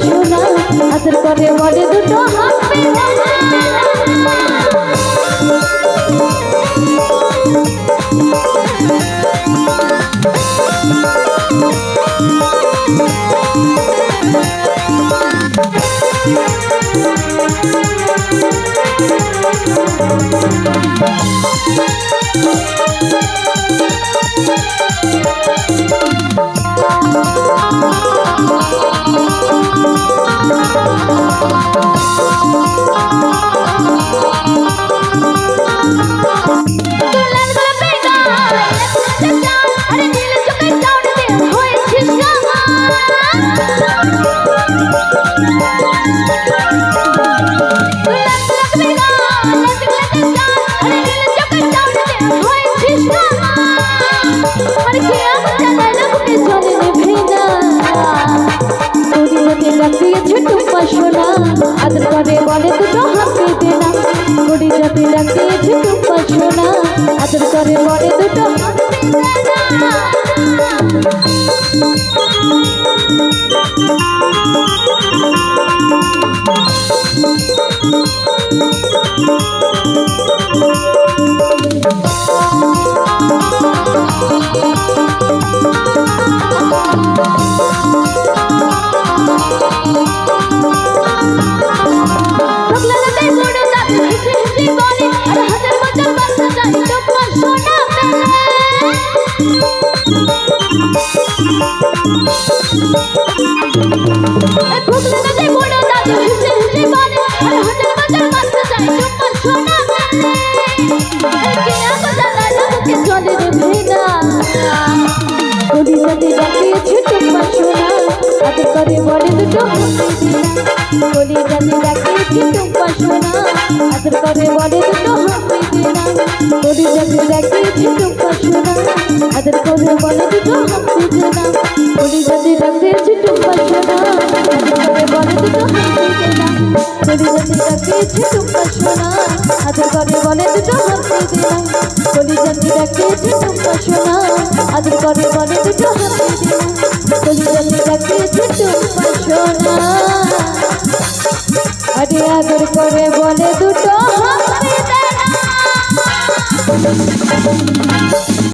সোনা আদর করে বলে দুটো হাতে দেনা গড়ি যাবে রাখিয়েছে তোমার সোনা আদর করে পরে দুটো Thank দেনা করে বলে দুটো হাতে দেনা কলি যাতে ডাকিয়েছে টুম্পা সোনা করে বলে, দুটো হাতে ডাকিয়েছে টুম্পা সোনা, আদর করে বলে, দুটো হাতে দেনা কলি যাতে ডাকিয়েছে টুম্পা সোনা, আদর করে বলে, দুটো হাতে দেনা কলি যাতে ডাকিয়েছে টুম্পা সোনা, আদর করে বলে, দুটো হাতে দেনা কলি যাতে ডাকিয়েছে টুম্পা সোনা, আদর করে বলে, দুটো হাতে কলি যাতে ডাকিয়েছে টুম্পা সোনা। আরে আদর করে বলে, দুটো